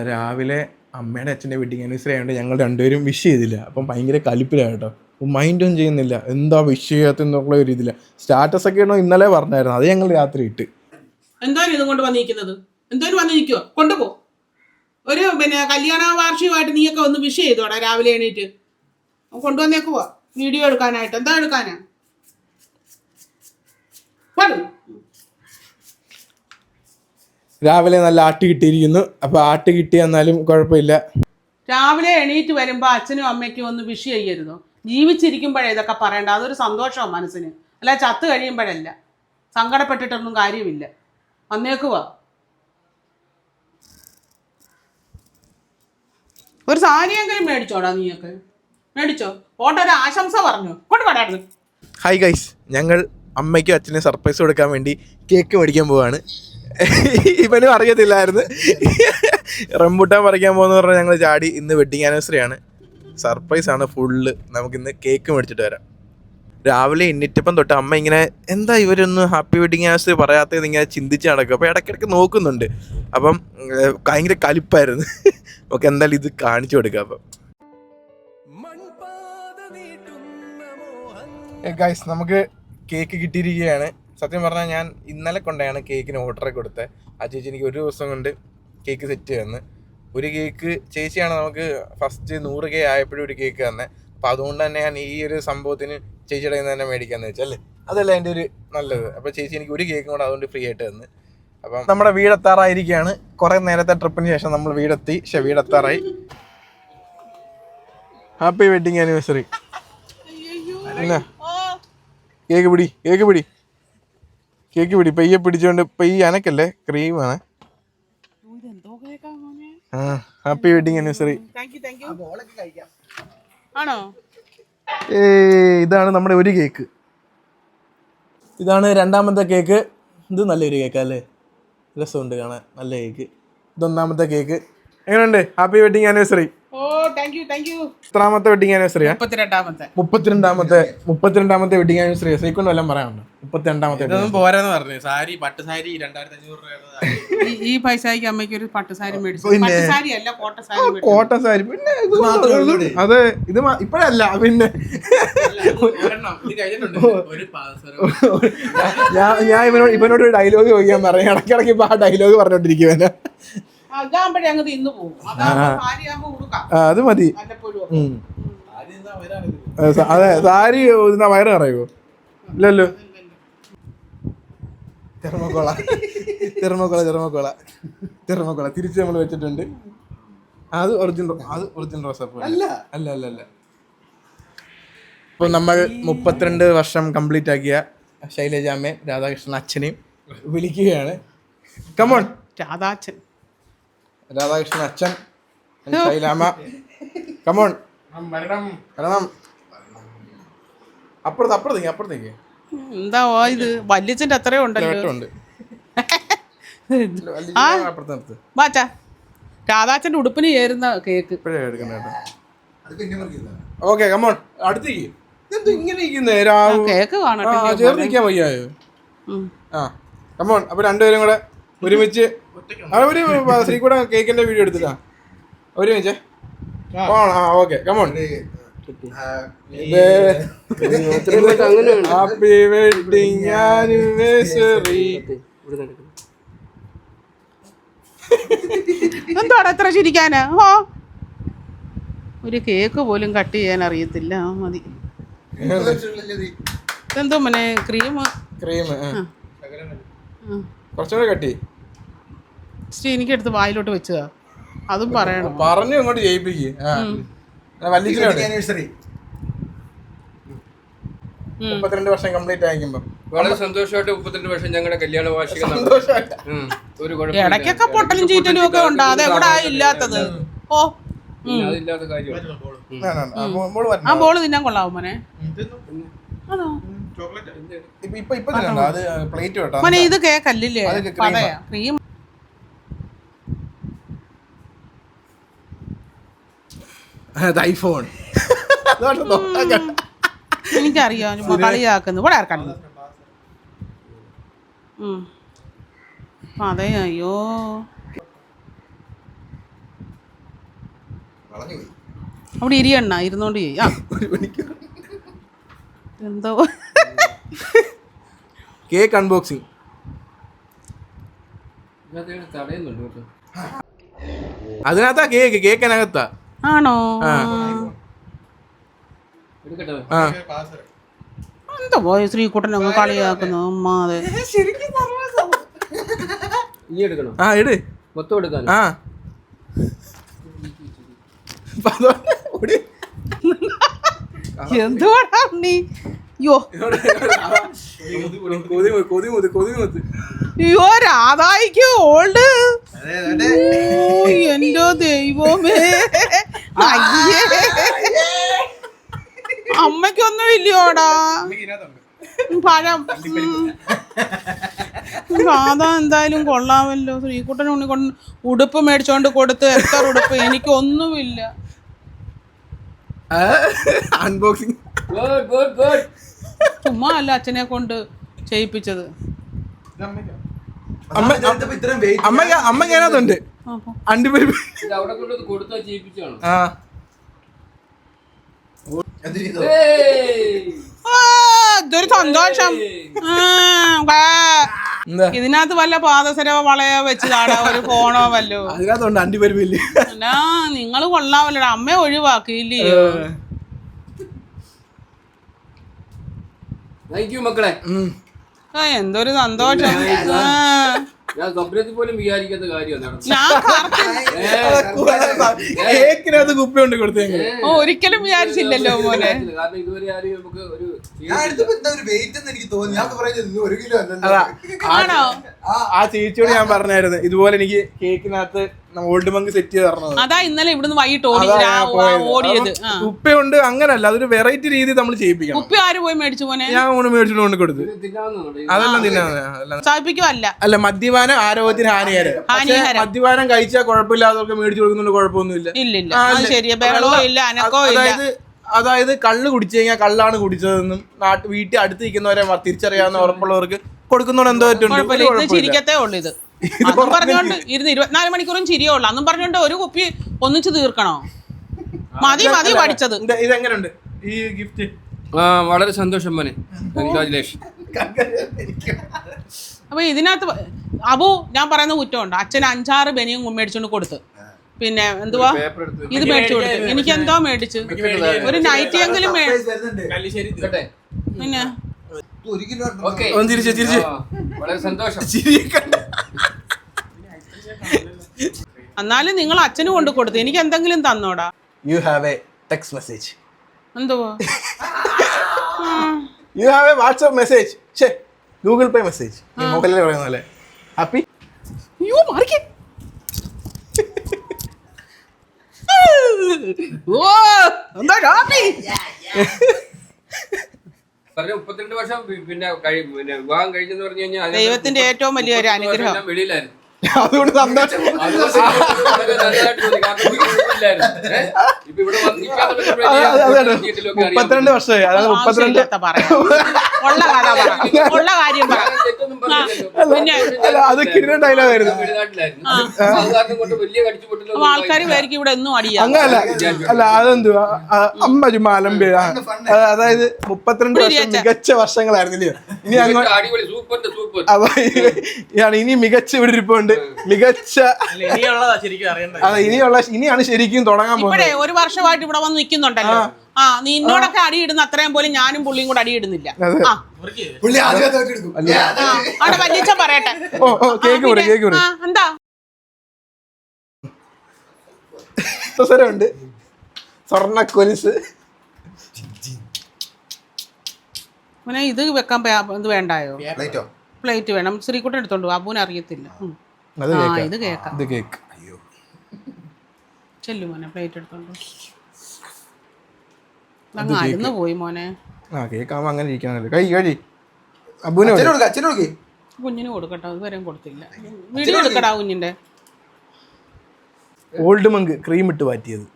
രാവിലെ അമ്മയുടെ അച്ഛന്റെ വെഡിങ് ആനിവേഴ്സറി ആയതുകൊണ്ട് ഞങ്ങൾ രണ്ടുപേരും വിഷ് ചെയ്തില്ല. അപ്പം ഭയങ്കര കലിപ്പിലാണ് കേട്ടോ. മൈൻഡൊന്നും ചെയ്യുന്നില്ല. എന്താ വിഷ് ചെയ്യാത്തെന്നുള്ള ഒരു ഇതില്ല സ്റ്റാറ്റസ് ഒക്കെ ആണോ ഇന്നലെ പറഞ്ഞായിരുന്നു. അത് ഞങ്ങൾ രാത്രി ഇട്ട്. എന്തായാലും ഇതും കൊണ്ട് വന്നിരിക്കുന്നത്? എന്തായാലും വന്നിരിക്കുവോ. കൊണ്ടുപോ. ഒരു പിന്നെ കല്യാണ വാർഷികമായിട്ട് നീയൊക്കെ ഒന്ന് വിഷ് ചെയ്തോടാ രാവിലെ എണീറ്റ്. കൊണ്ടുവന്നേക്കുവാ. വീഡിയോ എടുക്കാനായിട്ട്. എന്താ എടുക്കാനാ? വരൂ. രാവിലെ നല്ല ആട്ട് കിട്ടിയിരിക്കുന്നു. അപ്പോൾ ആട്ട് കിട്ടി എന്നാലും കുഴപ്പമില്ല. രാവിലെ എണീറ്റ് വരുമ്പോൾ അച്ഛനും അമ്മയ്ക്കും ഒന്ന് വിഷ് ചെയ്യരുതോ? ജീവിച്ചിരിക്കുമ്പോഴേ ഇതൊക്കെ പറയണ്ട. അതൊരു സന്തോഷമാണ് മനസ്സിന്. അല്ല ചത്ത് കഴിയുമ്പോഴല്ല. സങ്കടപ്പെട്ടിട്ടൊന്നും കാര്യമില്ല. വന്നേക്കുവാ. ഒരു സാരിയെങ്കിലും മേടിച്ചോടാ നീയൊക്കെ. മേടിച്ചോ? ഓട്ടോ ഒരു ആശംസ പറഞ്ഞു. കൊണ്ട് പാടായിരുന്നു ഹായ് ഗൈസ് ഞങ്ങൾ അമ്മയ്ക്കും അച്ഛനും സർപ്രൈസ് കൊടുക്കാൻ വേണ്ടി കേക്ക് മേടിക്കാൻ പോവാണ്. ഇവനും അറിയത്തില്ലായിരുന്നു. റംബുട്ടാൻ പറിക്കാൻ പോകുന്ന പറഞ്ഞാൽ ഞങ്ങൾ ചാടി ഇന്ന് വെഡിങ് ആനിവേഴ്സറി ആണ്. സർപ്രൈസ് ആണ് ഫുള്ള് നമുക്കിന്ന് കേക്ക് മേടിച്ചിട്ട് വരാം. രാവിലെ എണ്ണിറ്റപ്പം തൊട്ട് അമ്മ ഇങ്ങനെ എന്താ ഇവരൊന്നും ഹാപ്പി വെഡിങ് ആനിവേഴ്സറി പറയാത്തത്? ഇങ്ങനെ ചിന്തിച്ച് നടക്കും. അപ്പോൾ ഇടയ്ക്കിടയ്ക്ക് നോക്കുന്നുണ്ട്. അപ്പം ഭയങ്കര കലിപ്പായിരുന്നു. ഓക്കെ എന്തായാലും ഇത് കാണിച്ചു കൊടുക്കാം അപ്പം. ഗൈസ് നമുക്ക് കേക്ക് കിട്ടിയിരിക്കുകയാണ്. സത്യം പറഞ്ഞാൽ ഞാൻ ഇന്നലെ കൊണ്ടാണ് കേക്കിന് ഓർഡർ കൊടുത്തത് ആ ചേച്ചി എനിക്ക് ഒരു ദിവസം കൊണ്ട് കേക്ക് സെറ്റ് തന്ന്. ഒരു കേക്ക് ചേച്ചിയാണ് നമുക്ക് ഫസ്റ്റ് നൂറ് കെ ആയപ്പോഴും ഒരു കേക്ക് തന്നെ. അപ്പം അതുകൊണ്ട് തന്നെ ഞാൻ ഈ ഒരു സംഭവത്തിന് ചേച്ചിയുടെ കയ്യിൽ നിന്ന് തന്നെ മേടിക്കാന്ന് വെച്ചല്ലേ അതല്ല എന്റെ ഒരു നല്ലത്. അപ്പോൾ ചേച്ചി എനിക്ക് ഒരു കേക്കും കൂടെ അതുകൊണ്ട് ഫ്രീ ആയിട്ട് തന്ന്. അപ്പം നമ്മുടെ വീടെത്താറായിരിക്കുകയാണ് കുറേ നേരത്തെ ട്രിപ്പിന് ശേഷം നമ്മൾ വീടെത്തി. പക്ഷെ വീടെത്താറായി. ഹാപ്പി വെഡിങ് ആനിവേഴ്സറി കേക്ക് പിടി കേക്ക് പിടി. കേക്ക് പിടി പയ്യെ പിടിച്ചോണ്ട് പയ്യെ അനക്കല്ലേ? ക്രീമാണ് ആ ഹാപ്പി വെഡിങ് ആനിവേഴ്സറി ആണോ? ഏ ഇതാണ് നമ്മുടെ ഒരു കേക്ക്. ഇതാണ് രണ്ടാമത്തെ കേക്ക്. ഇത് നല്ലൊരു കേക്ക് അല്ലേ? രസമുണ്ട് കാണാൻ. നല്ല കേക്ക്. ഇതൊന്നാമത്തെ കേക്ക്. എങ്ങനെയുണ്ട്? Happy wedding anniversary thank you thank you എത്രാമത്തെ വെഡിങ് ആനിവേഴ്സറി മുപ്പത്തിരണ്ടാമത്തെ. മുപ്പത്തിരണ്ടാമത്തെ മുപ്പത്തിരണ്ടാമത്തെ വെഡിങ് ആനിവേഴ്സറി സൈക്കൊണ്ട് വല്ലതും പറയാനുണ്ട്? മുപ്പത്തിരണ്ടാമത്തെ ഇതൊന്നും പോരാന്ന് പറഞ്ഞു. സാരി പട്ട് സാരി രണ്ടായിരത്തി അഞ്ഞൂറ് രൂപ ഈ- പൈസയ്ക്ക് അമ്മയ്ക്ക് ഒരു പട്ടുസാരി മേടിച്ചു. പട്ടുസാരി അല്ല കോട്ട സാരി മേടിച്ചു. കോട്ടൺ സാരി. പിന്നെ അതെ ഇത് ഇപ്പഴല്ല പിന്നെ. ഞാൻ ഇവനോട് ഇവനോട് ഒരു ഡയലോഗ് ചോദിക്കാൻ പറയാം ഇടയ്ക്കിടയ്ക്ക് ഇപ്പൊ ആ ഡയലോഗ് പറഞ്ഞോണ്ടിരിക്കുവനെ അതാകുമ്പോഴേ അങ്ങ് തിന്നു പോകും. അത് മതി. അതെ സാരി ഇതിനാ വയറ് കറയോ ഇല്ലല്ലോ. തെർമക്കോള. തെർമക്കോള തെർമക്കോള. തെർമക്കോള. തിരിച്ച് നമ്മൾ വെച്ചിട്ടുണ്ട്. അത് ഒറിജിനൽ അത് ഒറിജിനൽ റോസപ്പ് അല്ല. അല്ല അല്ല അല്ല. ഇപ്പോൾ നമ്മൾ മുപ്പത്തിരണ്ട് വർഷം കംപ്ലീറ്റ് ആക്കിയ ശൈലജാമ്മയും രാധാകൃഷ്ണൻ അച്ഛനെയും വിളിക്കുകയാണ്. കമോൺ രാധാച്ചൻ രാധാകൃഷ്ണൻ അച്ഛൻ ശൈലാമ കമോൺ വരണം. അപ്പുറത്ത് അപ്പുറത്തേക്ക് അപ്പുറത്തേക്ക് എന്താ ഇത്? വല്യച്ഛന്റെ അത്രയും ഉണ്ടല്ലോ. രാധാച്ചന്റെ ഉടുപ്പിന് ചേരുന്ന കേക്ക്. ഓക്കെ കമോൺ അടുത്തേക്ക് കേക്ക് കാണട്ടെ ചേർന്ന് നിൽക്കാൻ വയ്യായോ. ആ കമോൺ അപ്പൊ രണ്ടുപേരും കൂടെ ഒരുമിച്ച് ഒരു ശ്രീകൂടെ കേക്കിന്റെ വീഡിയോ എടുത്തിട്ടാ? ഒരുമിച്ച് ആ. Okay. Come on happy wedding anniversary എന്താണ് എത്ര ചിരിക്കാന്? ഓ. ഒരു കേക്ക് പോലും കട്ട് ചെയ്യാൻ അറിയത്തില്ല. മതി. എന്തോ മനെ ക്രീം? ക്രീം കുറച്ചുകൂടെ കട്ടി ഇച്ചിരി എനിക്കെടുത്ത് വായിലോട്ട് വെച്ചതാ. അതും പറയണം. പറഞ്ഞു ഇങ്ങോട്ട് ജയിപ്പിക്ക്. മുപ്പത്തിരണ്ട് വർഷം കംപ്ലീറ്റ് വളരെ സന്തോഷമായിട്ട് മുപ്പത്തിരണ്ട് വർഷം ഞങ്ങളുടെ കല്യാണ വാർഷികം. ഒരു ഇടയ്ക്കൊക്കെ പൊട്ടലും ചീറ്റലും ഒക്കെ ഉണ്ട്. അതെവിടെ ഇല്ലാത്തത്? ഓ അതില്ലാത്ത ആ വരണം ബോൾ തിന്നാൻ കൊള്ളാവോ മോനെ? ആണോ ഇപ്പൊ ഇപ്പൊ ഇപ്പൊ തിന്നണ്ട. അത്. പ്ലേറ്റ് കേട്ടോ മോനെ ഇത് കേക്കല്ലേ ക്രീം അത് ഐഫോൺ എനിക്കറിയാം ചുമ്മാ കളിയാക്കുന്നു. ഇവിടെ ആർക്കാണ് അതെ അയ്യോ. അവിടെ ഇരിയണ്ണ ഇരുന്നോണ്ട് ചെയ്യ. എന്തോ. കേക്ക് അൺബോക്സിങ് അതിനകത്താ കേക്ക് കേക്കിനകത്താ. ആണോ? എന്താ പോയി ശ്രീകുട്ടൻ അങ്ങ് കളിയാക്കുന്നു? അമ്മാതെ ആ ഇട്. മൊത്തം എടുക്കാൻ. ആ. എന്തുവാടാ നീ? യോ കൊതി മുത്ത്, കൊതി മുത്ത്, കൊതി മുത്ത്. അയ്യോ രാധായിക്ക് ഓൾഡ് എന്റെ ദൈവമേ. അയ്യേ അമ്മയ്ക്കൊന്നും ഇല്ലയോടാ പഴം സാധാ എന്തായാലും കൊള്ളാമല്ലോ ശ്രീകുട്ടൻ ഉണ്ണിക്കൊണ്ട് ഉടുപ്പ് മേടിച്ചോണ്ട് കൊടുത്ത് എത്ര ഉടുപ്പ് എനിക്കൊന്നുമില്ല അൺബോക്സിങ് ഗുഡ് ഗുഡ് ഗുഡ് ചുമ്മാ അല്ല അച്ഛനെ കൊണ്ട് ചെയ്യിപ്പിച്ചത് അമ്മ അമ്മ അമ്മ അതിനകത്തുണ്ട് ഇതൊരു സന്തോഷം. ഇതിനകത്ത് വല്ല പാദസരവ വളയോ വെച്ചതാണ്? ഒരു ഫോണോ വല്ലോ? അതിനകത്തുണ്ട് അണ്ടിപ്പരിപ്പില്ലേ? അല്ലാ നിങ്ങൾ കൊള്ളാമല്ലോടാ. അമ്മ ഒഴിവാക്കിയില്ലേ? താങ്ക് യു മക്കളെ. ആ, എന്തൊരു സന്തോഷം. ആ, ഞാൻ സ്വപ്നത്തിൽ പോലും വിചാരിക്കാത്ത കാര്യമാണ് നടന്നത്. ഞാൻ കറക്റ്റ്. കേക്കിനകത്ത് കുപ്പി കൊണ്ട് കൊടുത്തേക്ക് ഓ, ഒരിക്കലും വിചാരിച്ചില്ലല്ലോ മോനെ. കാരണം ഇതുവരെ ആരും നമുക്ക് ഒരു ഞാൻ എടുത്തപ്പോ എന്താ ഒരു വെയിറ്റ് എന്ന് എനിക്ക് തോന്നി. ഞാൻ പറയുന്നത് ഒരു കിലോ അല്ലല്ലോ. ആണോ? ആ. ചേച്ചിയോട് ഞാൻ പറഞ്ഞായിരുന്നു. ഇതുപോലെ എനിക്ക് കേക്കിനകത്ത് ഓൾഡ് മങ്ക് സെറ്റ് ചെയ്ത് തരണത്. അതാ ഇന്നലെ ഇവിടുന്ന് വൈകിട്ട് ഓടി ആ, പോയത്. ഓടിയത്. ആ. അപ്പം ഉപ്പയുണ്ട് അങ്ങനല്ല അതൊരു വെറൈറ്റി രീതി നമ്മൾ ചെയ്യിപ്പിക്കണം. ഉപ്പ ആര് പോയി മേടിച്ചു പോനെ ഞാൻ ഊണ് മേടിച്ചിട്ട് കൊണ്ട് കൊടുത്തു. അതെല്ലാം തിന്നാ അതെല്ലാം പ്രോത്സാഹിപ്പിക്കുമല്ല അല്ല മദ്യപാനം ആരോഗ്യത്തിന് ഹാനികരം. പക്ഷേ ഹാനികരം. മദ്യപാനം കഴിച്ചാൽ കുഴപ്പമില്ലാത്തവർക്ക് മേടിച്ചു കൊടുക്കുന്നുണ്ട് കുഴപ്പമൊന്നുമില്ല. ഇല്ലില്ല. ആ, അത് ഇല്ല. ശരിയാ. ഇല്ല അനക്കോ ഇല്ല. അതായത് അതായത് കള്ള് കുടിച്ചു കഴിഞ്ഞാൽ കള്ളാണ് കുടിച്ചതെന്നും നാട്ട് വീട്ടിൽ അടുത്ത് നിൽക്കുന്നവരെ മ- തിരിച്ചറിയാവുന്ന ഉറപ്പുള്ളവർക്ക് കൊടുക്കുന്നോണ്ട് എന്തോ പറ്റുണ്ട് കുഴപ്പമില്ല. ഇത് ചിരിക്കത്തേ ഉള്ളൂ ഇത്. പറഞ്ഞോണ്ട് ഇരുന്ന് ഇരുപത്തിനാല് മണിക്കൂറും ചിരിയേ ഉള്ളൂ അന്നും പറഞ്ഞോണ്ട് ഒരു കുപ്പി ഒന്നിച്ചു തീർക്കണോ? മതി മതി പഠിച്ചത്. ഇതെങ്ങനെയുണ്ട് ഈ ഗിഫ്റ്റ് ആ വളരെ സന്തോഷം മോനെ. കൺഗ്രാജുലേഷൻ അപ്പൊ ഇതിനകത്ത് അബു ഞാൻ പറയുന്ന കുറ്റമുണ്ട്. അച്ഛൻ അഞ്ചാറ് ബനിയും മേടിച്ചോണ്ട് കൊടുത്ത്. പിന്നെ എന്തുവാ? പേപ്പർ എടുത്ത് ഇത് മേടിച്ചു കൊടുത്ത്. എനിക്ക് എന്തോ മേടിച്ചു. ഒരു നൈറ്റി എങ്കിലും പിന്നെ? വളരെ സന്തോഷം. എന്നാലും നിങ്ങൾ അച്ഛന് കൊണ്ട് കൊടുത്തു. എനിക്ക് എന്തെങ്കിലും തന്നോടാ. You have a text message എന്തുവാ? You have a WhatsApp message ഛേ ഗൂഗിൾ പേ മെസ്സേജ് മൊബൈലിൽ പറയുന്ന പോലെ. ഹാപ്പി അയ്യോ മാറിക്കേ. ഓ എന്താ ഹാപ്പി പറഞ്ഞ മുപ്പത്തിരണ്ട് വർഷം പിന്നെ വിവാഹം കഴിച്ചെന്ന് പറഞ്ഞു കഴിഞ്ഞാൽ ദൈവത്തിന്റെ ഏറ്റവും വലിയൊരു ഒരു അനുഗ്രഹം. വെളിയിലായിരുന്നു. അതുകൊണ്ട് സന്തോഷം. മുപ്പത്തിരണ്ട് വർഷമായി. അതായത് മുപ്പത്തിരണ്ട് ആവശ്യമില്ലാത്ത പറയാം ഉള്ള കഥ പറ. ഉള്ള കാര്യം പറ. അല്ല അത് കിരണ ഡയലോഗായിരുന്നു. ആൾക്കാർ പേർക്ക് ഇവിടെ ഒന്നും അടിയാ. അങ്ങനല്ല. അല്ല അതെന്തുവാ? ആ, അമ്മ ചുമ്മാ അലമ്പി അതായത് മുപ്പത്തിരണ്ട് വർഷം മികച്ച വർഷങ്ങളായിരുന്നില്ലയോ ഇനി അങ്ങോട്ട് ഇനി മികച്ച ഇവിടെ ഇരിപ്പുണ്ട്. മികച്ച ഇനിയുള്ളതാ ശരിക്കും അറിയണ്ട അതെ ഇനിയുള്ള ഇനിയാണ് ശരിക്കും തുടങ്ങാൻ പോകുന്നത്. ഒരു വർഷമായിട്ട് ഇവിടെ വന്ന് നിൽക്കുന്നുണ്ടല്ലോ. ആ നിന്നോടൊക്കെ അടിയിടുന്ന അത്രയും പോലും ഞാനും പുള്ളിയും കൂടെ അടിയിടുന്നില്ല. ആ. അവിടെ വല്യച്ഛൻ പറയട്ടെ. ഓ ഓ കേക്ക് മുറി കേക്ക് മുറി. ആ, എന്താ? ഉണ്ട് സ്വർണ കൊലുസ് പിന്നെ ഇത് വെക്കാൻ പേ- ഇത് വേണ്ടായോ? ലൈറ്റോ പ്ലേറ്റ് വേണം. ശ്രീകുട്ടൻ എടുത്തോണ്ട് പോ, അബുവിന് അറിയത്തില്ല. ഉം. അത് ആ കേക്ക്. ഇത് കേക്കാം. ഇത് കേക്ക്. ചെല്ലു മോനെ പ്ലേറ്റ് എടുത്തോണ്ട് അരുന്ന് പോയി മോനെ. ആ അങ്ങനെ ഇരിക്കാനല്ലേ കൈ കഴി അബുവിനെ കുഞ്ഞിന് കൊടുക്കട്ടോ കൊടുത്തില്ല. വീഡിയോ എടുക്കടാ കുഞ്ഞിന്റെ. ഓൾഡ് മങ്ക് ക്രീം ഇട്ട് മാറ്റിയത്